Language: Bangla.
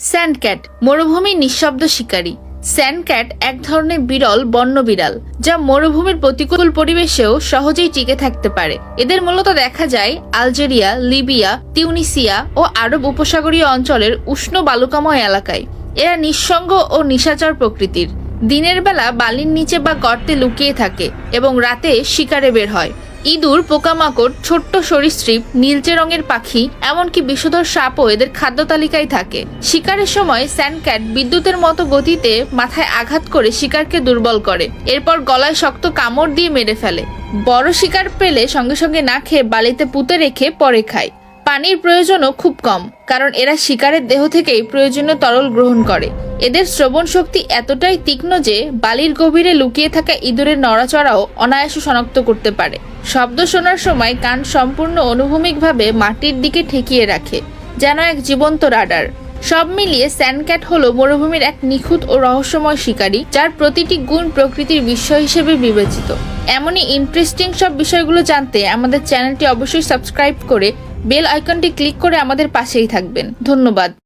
স্যান্ডক্যাট, মরুভূমির নিঃশব্দ শিকারী। স্যান্ডক্যাট এক ধরনের বিরল বন্য বিড়াল, যা মরুভূমির প্রতিকূল পরিবেশেও সহজেই টিকে থাকতে পারে। এদের মূলত দেখা যায় আলজেরিয়া, লিবিয়া, তিউনিসিয়া ও আরব উপসাগরীয় অঞ্চলের উষ্ণ বালুকাময় এলাকায়। এরা নিঃসঙ্গ ও নিশাচর প্রকৃতির। দিনের বেলা বালির নিচে বা গর্তে লুকিয়ে থাকে এবং রাতে শিকারে বের হয়। ইঁদুর, পোকামাকড়, ছোট্ট সরীসৃপ, নীলচে রঙের পাখি, এমনকি বিষধর সাপও এদের খাদ্য তালিকায় থাকে। শিকারের সময় স্যান্ডক্যাট বিদ্যুতের মতো গতিতে মাথায় আঘাত করে শিকারকে দুর্বল করে। এরপর গলায় শক্ত কামড় দিয়ে মেরে ফেলে। বড় শিকার পেলে সঙ্গে সঙ্গে না খেয়ে বালিতে পুঁতে রেখে পরে খায়। পানির প্রয়োজনও খুব কম, কারণ এরা শিকারের দেহ থেকেই প্রয়োজনীয় তরল গ্রহণ করে। এদের শ্রবণ শক্তি এতটাই তীক্ষ্ণ যে বালির গভীরে লুকিয়ে থাকা ইঁদুরের নড়াচড়াও অনায়াসে শনাক্ত করতে পারে। শব্দ শোনার সময় কান সম্পূর্ণ অনুভূমিকভাবে মাটির দিকে ঠেকিয়ে রাখে, যেন এক জীবন্ত রাডার। সব মিলিয়ে স্যান্ডক্যাট হলো মরুভূমির এক নিখুঁত ও রহস্যময় শিকারী, যার প্রতিটি গুণ প্রকৃতির বিষয় হিসেবে বিবেচিত। এমনই ইন্টারেস্টিং সব বিষয়গুলো জানতে আমাদের চ্যানেলটি অবশ্যই সাবস্ক্রাইব করে বেল আইকনটি ক্লিক করে আমাদের পাশেই থাকবেন। ধন্যবাদ।